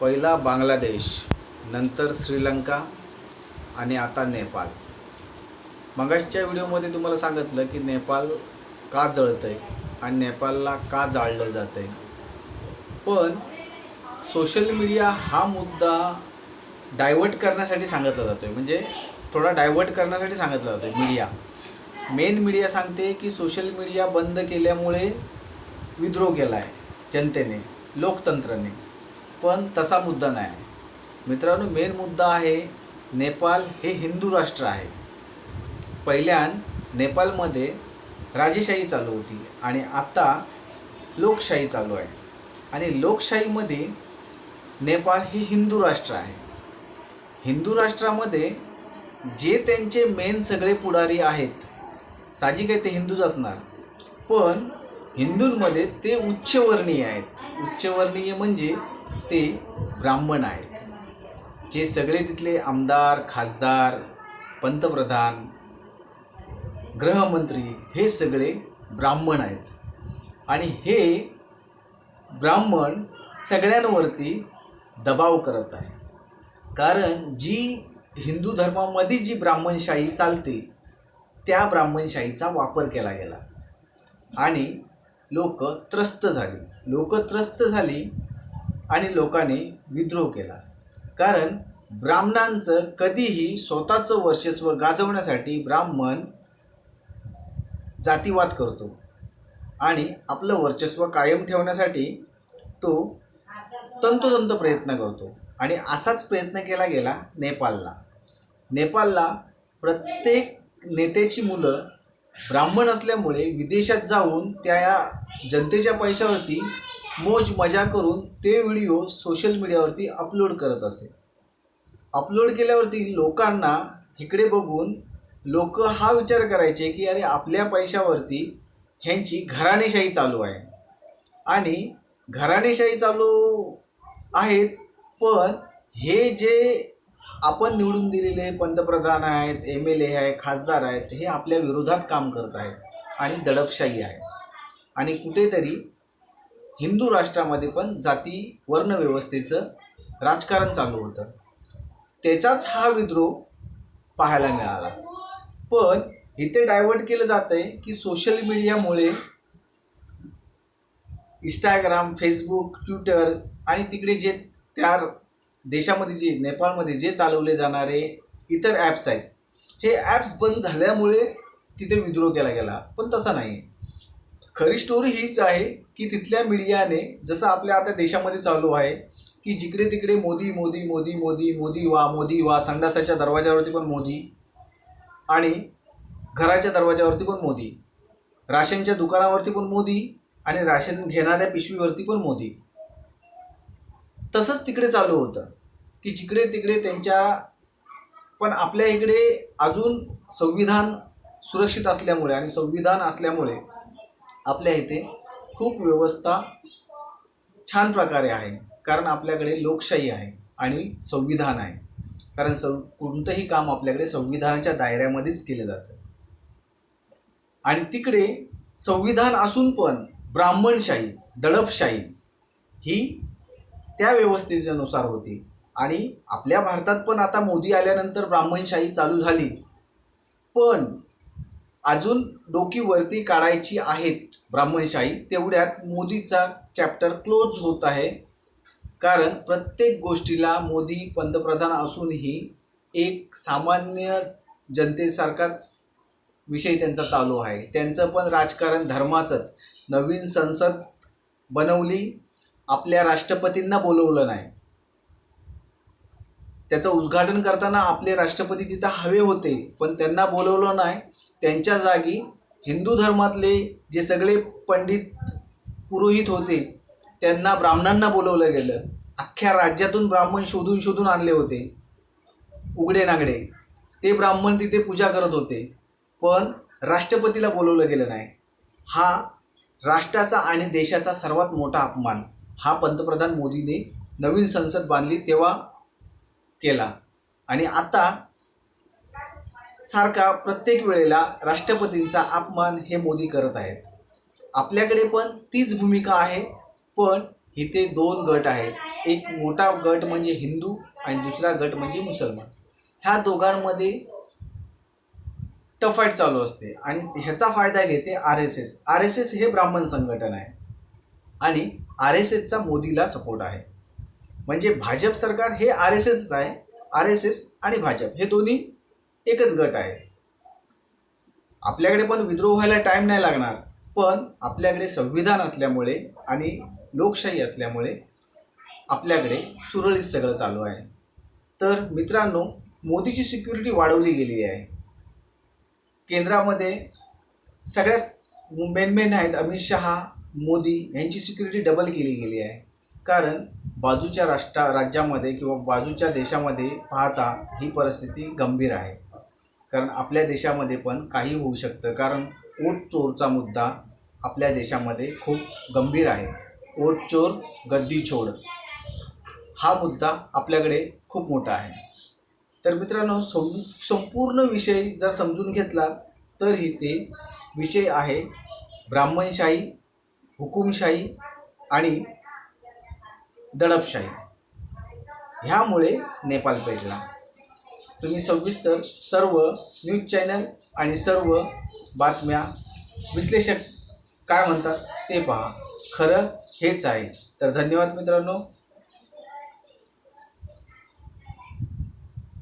पहिला बांगलादेश नंतर श्रीलंका आणि आता नेपाळ. मगाशच्या व्हिडिओमध्ये तुम्हाला सांगितलं की नेपाळ का जळतं आहे आणि नेपाळला का जाळलं जातं आहे पण सोशल मीडिया हा मुद्दा डायवर्ट करण्यासाठी सांगितला जातो आहे म्हणजे थोडा डायवर्ट करण्यासाठी सांगितला जातो आहे मीडिया. मेन मीडिया सांगते की सोशल मीडिया बंद केल्यामुळे विद्रोह केला आहे जनतेने लोकतंत्राने. पण तसा मुद्दा नाही. मित्रांनो मेन मुद्दा आहे नेपाळ हे हिंदू राष्ट्र आहे. पहिल्यान नेपाळमध्ये राजेशाही चालू होती आणि आता लोकशाही चालू आहे. आणि लोकशाहीमध्ये नेपाळ हे हिंदू राष्ट्र आहे. हिंदू राष्ट्रामध्ये जे त्यांचे मेन सगळे पुढारी आहेत साहजिक आहे ते हिंदूच असणार. पण हिंदूंमध्ये ते उच्चवर्णीय आहेत. उच्चवर्णीय म्हणजे ते ब्राह्मण आहेत. जे सगळे तिथले आमदार खासदार पंतप्रधान गृहमंत्री हे सगळे ब्राह्मण आहेत. आणि हे ब्राह्मण सगळ्यांवरती दबाव करत आहे कारण जी हिंदू धर्मामध्ये जी ब्राह्मणशाही चालते त्या ब्राह्मणशाहीचा वापर केला गेला. आणि लोक त्रस्त झाली. लोक त्रस्त झाली आणि लोकांनी विद्रोह केला. कारण ब्राह्मणांचं कधीही स्वतःचं वर्चस्व गाजवण्यासाठी ब्राह्मण जातीवाद करतो आणि आपलं वर्चस्व कायम ठेवण्यासाठी तो तंतोतंत प्रयत्न करतो. आणि असाच प्रयत्न केला गेला नेपाळला. नेपाळला प्रत्येक नेत्याची मुलं ब्राह्मण असल्यामुळे विदेशात जाऊन त्या जनतेच्या पैशावरती मोज मजा करून ते व्हिडिओ सोशल मीडियावरती अपलोड करत असे. अपलोड केल्यावरती लोकांना इकडे बघून लोक हा विचार करायचे की अरे आपल्या पैशावरती ह्यांची घराणेशाही चालू आहे. आणि घराणेशाही चालू आहेच पण हे जे आपण निवडून दिलेले पंतप्रधान आहेत एम एल ए आहे खासदार आहेत हे आपल्या विरोधात काम करत आहेत आणि दडपशाही आहे आणि कुठेतरी हिंदू राष्ट्रामध्ये पण जाती वर्णव्यवस्थेचं राजकारण चालू होतं. त्याचाच हा विद्रोह पाहायला मिळाला. पण इथे डायवर्ट केलं जातं आहे की सोशल मीडियामुळे इंस्टाग्राम फेसबुक ट्विटर आणि तिकडे जे त्या देशामध्ये जे नेपाळमध्ये जे चालवले जाणारे इतर ॲप्स आहेत हे ॲप्स बंद झाल्यामुळे तिथे विद्रोह केला गेला. पण तसा नाही खरी स्टोरी हीच आहे की तिथल्या मीडियाने जसं आपल्या आता देशामध्ये चालू आहे की जिकडे तिकडे मोदी मोदी मोदी मोदी मोदी वा मोदी वा संडासाच्या दरवाजावरती पण मोदी आणि घराच्या दरवाजावरती पण मोदी. राशनच्या दुकानावरती पण मोदी आणि राशन घेणाऱ्या पिशवीवरती पण मोदी. तसंच तिकडे चालू होतं की जिकडे तिकडे त्यांच्या पण आपल्या इकडे अजून संविधान सुरक्षित असल्यामुळे आणि संविधान असल्यामुळे आपल्या इथे खूप व्यवस्था छान प्रकारे आहे. कारण आपल्याकडे लोकशाही आहे आणि संविधान आहे. कारण सं कोणतंही काम आपल्याकडे संविधानाच्या दायऱ्यामध्येच केलं जातं. आणि तिकडे संविधान असून पण ब्राह्मणशाही दडपशाही ही त्या व्यवस्थेच्यानुसार होती. आणि आपल्या भारतात पण आता मोदी आल्यानंतर ब्राह्मणशाही चालू झाली. पण अजून डोकी वरती काढायची आहेत ब्राह्मणशाही तेवढ्यात मोदीचा चॅप्टर क्लोज होत आहे. कारण प्रत्येक गोष्टीला मोदी पंतप्रधान असूनही एक सामान्य जनतेसारखाच विषय त्यांचा चालू आहे. त्यांचं पण राजकारण धर्माचंच. नवीन संसद बनवली आपल्या राष्ट्रपतींना बोलवलं नाही. त्याचं उद्घाटन करताना आपले राष्ट्रपती तिथं हवे होते पण त्यांना बोलवलं नाही. त्यांच्या जागी हिंदू धर्मातले जे सगळे पंडित पुरोहित होते त्यांना ब्राह्मणांना बोलवलं गेलं. अख्ख्या राज्यातून ब्राह्मण शोधून शोधून आणले होते उघडे नागडे. ते ब्राह्मण तिथे पूजा करत होते पण राष्ट्रपतीला बोलवलं गेलं नाही. हा राष्ट्राचा आणि देशाचा सर्वात मोठा अपमान. हा पंतप्रधान मोदीने नवीन संसद बांधली तेव्हा केला. आणि आता सारखा प्रत्येक वेळेला राष्ट्रपतींचा अपमान हे मोदी करत आहेत. आपल्याकडे पण तीच भूमिका आहे पण इथे दोन गट आहेत. एक मोठा गट म्हणजे हिंदू आणि दुसरा गट म्हणजे मुसलमान. ह्या दोघांमध्ये टफाईट चालू असते आणि ह्याचा फायदा घेते R S S. R S S हे ब्राह्मण संघटन आहे. आणि आर एस एसचा मोदीला सपोर्ट आहे. म्हणजे भाजप सरकार हे आर एस एसच आहे. आर एस एस आणि भाजप हे दोन्ही एकच गट आहे. आपल्याकडे पण विद्रोह व्हायला टाईम नाही लागणार पण आपल्याकडे संविधान असल्यामुळे आणि लोकशाही असल्यामुळे आपल्याकडे सुरळीत सगळं चालू आहे. तर मित्रांनो मोदीची सिक्युरिटी वाढवली गेली आहे. केंद्रामध्ये सगळ्याच मेन मेन आहेत अमित शहा मोदी यांची सिक्युरिटी डबल केली गेली आहे. कारण बाजूच्या राष्ट्रा राज्यामध्ये किंवा बाजूच्या देशामध्ये पाहता ही परिस्थिती गंभीर आहे. कारण आपल्या देशामध्ये पण काही होऊ शकतं. कारण ओट चोरचा मुद्दा आपल्या देशामध्ये खूप गंभीर आहे. ओट चोर गद्दी चोर हा मुद्दा आपल्याकडे खूप मोठा आहे. तर मित्रांनो सं संपूर्ण विषय जर समजून घेतला तर ते विषय आहे ब्राह्मणशाही हुकुमशाही आणि दडपशाही. ह्यामुळे नेपाळ पेटला. तुम्ही सविस्तर सर्व न्यूज चॅनल आणि सर्व बातम्या विश्लेषक काय म्हणतात ते पहा. खरं हेच आहे. तर धन्यवाद मित्रांनो.